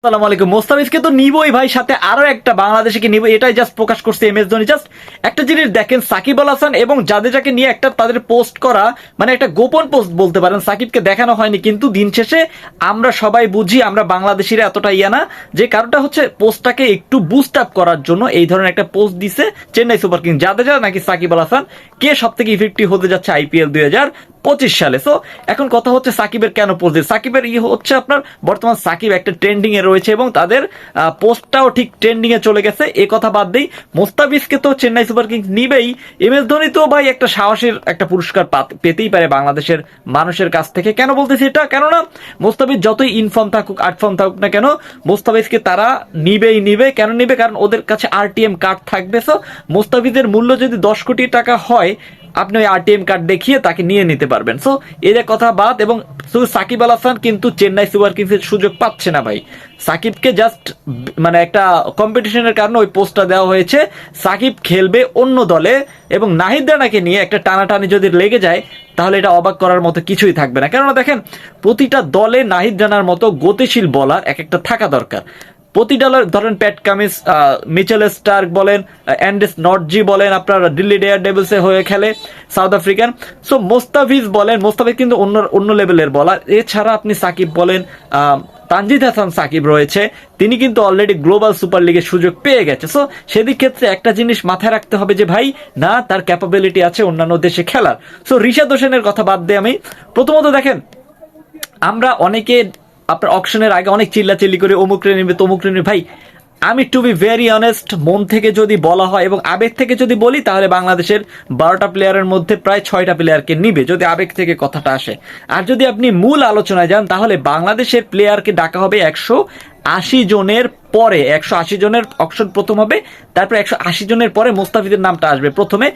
আসসালামু আলাইকুম। মোস্তাফিজকে তো নিবই ভাই, সাথে আরও একটা বাংলাদেশকে নিব এটাই জাস্ট প্রকাশ করছে এম এস ধোনি। জাস্ট একটা জিনিস দেখেন, সাকিব আল হাসান এবং জাদেজাকে নিয়ে একটা তাদের পোস্ট করা মানে একটা গোপন পোস্ট বলতে পারেন, সাকিবকে দেখানো হয়নি, কিন্তু দিন শেষে আমরা সবাই বুঝি, আমরা বাংলাদেশিরা এতটা ইয়া না, যে কারণটা হচ্ছে পোস্টটাকে একটু বুস্ট আপ করার জন্য এই ধরনের একটা পোস্ট দিছে চেন্নাই সুপার কিং জাদেজা নাকি সাকিব আল হাসান? কে সব থেকে ইফেক্টিভ হতে যাচ্ছে আইপিএল দুই হাজার? পঁচিশ সালে। সো এখন কথা হচ্ছে সাকিবের কেন পোস্ট সাকিবের ই হচ্ছে আপনার, বর্তমান সাকিব একটা ট্রেন্ডিং এ রয়েছে এবং তাদের পোস্টটাও ঠিক ট্রেন্ডিং এ চলে গেছে। এ কথা বাদ দেই, মোস্তাফিজকে তো চেন্নাই সুপার কিংস নিবেই। এম এস ধোনি তো ভাই একটা সাহসের একটা পুরস্কার পাত- পেতেই পারে বাংলাদেশের মানুষের কাছ থেকে। কেন বলতেছি এটা? কেননা, মোস্তাফিজ যতই ইনফর্ম থাকুক আটফর্ম থাকুক না কেন, মোস্তাফিজকে তারা নিবেই নিবে। কেন নিবে? কারণ ওদের কাছে আরটিএম কার্ড থাকবে। সো মোস্তাফিজের মূল্য যদি দশ কোটি টাকা হয় আপনি ওই আরটিএম কার্ড দেখিয়ে তাকে নিয়ে নিতে পারবেন। সো এদের কথা বাদ এবং শুধু সাকিব আল হাসান কিন্তু চেন্নাই সুপার কিংসের সুযোগ পাচ্ছে না ভাই। সাকিবকে জাস্ট মানে একটা কম্পিটিশনের কারণে ওই পোস্টটা দেওয়া হয়েছে। সাকিব খেলবে অন্য দলে এবং নাহিদ রানাকে নিয়ে একটা টানাটানি যদি লেগে যায়, তাহলে এটা অবাক করার মতো কিছুই থাকবে না। কেননা দেখেন, প্রতিটা দলে নাহিদ রানার মতো গতিশীল বলার এক একটা থাকা দরকার। প্রতিটা দলের ধরেন প্যাট কামিস মিচেল স্টার্ক বলেন অ্যান্ডেস নটজি বলেন, আপনার দিল্লি ডেয়ার ডেভিলসে হয়ে খেলে সাউথ আফ্রিকান সো মোস্তাফিজ বলেন মোস্তাফিজ কিন্তু অন্য অন্য লেভেলের বলার এছাড়া আপনি সাকিব বলেন তানজিদ হাসান সাকিব রয়েছে। তিনি কিন্তু অলরেডি গ্লোবাল সুপার লিগের সুযোগ পেয়ে গেছে। সো সেদিক ক্ষেত্রে একটা জিনিস মাথায় রাখতে হবে যে, ভাই, না, তার ক্যাপাবিলিটি আছে অন্যান্য দেশে খেলার। সো রিশাদ হোসেনের কথা বাদ দিয়ে আমি, প্রথমত দেখেন, আমরা অনেকে আপনার অকশনের আগে অনেক চিল্লাচিল্লি করে অমুক রে নিবে, তমুক রে নিবে। ভাই, আমি টু বি ভেরি অনেস্ট মন থেকে যদি বলা হয় এবং আবেগ থেকে যদি বলি, তাহলে বাংলাদেশের বারোটা প্লেয়ারের মধ্যে প্রায় ছয়টা প্লেয়ারকে নিবে যদি আবেগ থেকে কথাটা আসে। আর যদি আপনি মূল আলোচনায় যান, তাহলে বাংলাদেশের প্লেয়ারকে ডাকা হবে একশো আশি জনের পরে। একশো আশি জনের অকশন প্রথম হবে, তারপর একশো আশি জনের পরে মোস্তাফিজের নামটা আসবে প্রথমে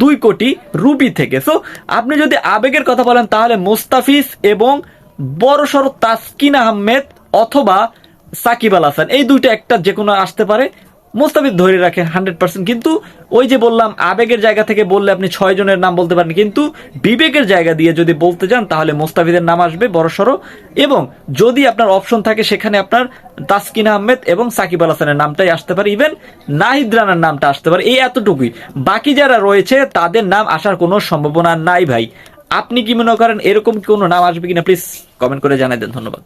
দুই কোটি রুপি থেকে। সো আপনি যদি আবেগের কথা বলেন, তাহলে মোস্তাফিজ এবং বড় সড় তাসকিন আহমেদ অথবা সাকিব আল হাসান। এই দুইটা একটা যে কোনো আসতে পারে। মোস্তাফিজ ধরে রাখেন হান্ড্রেড পার্সেন্ট। কিন্তু ওই যে বললাম, আবেগের জায়গা থেকে বললে আপনি ছয় জনের নাম বলতে পারেন। কিন্তু বিবেকের জায়গা দিয়ে যদি বলতে যান, তাহলে মোস্তাফিজের নাম আসবে বড় সড়ো। এবং যদি আপনার অপশন থাকে, সেখানে আপনার তাসকিন আহমেদ এবং সাকিব আল হাসানের নামটাই আসতে পারে। ইভেন নাহিদ রানার নামটা আসতে পারে। এই এতটুকুই। বাকি যারা রয়েছে, তাদের নাম আসার কোনো সম্ভাবনা নাই ভাই। আপনি কি মনে করেন এরকম কোনো নাম আসবে কিনা? প্লিজ কমেন্ট করে জানাই দেন, ধন্যবাদ।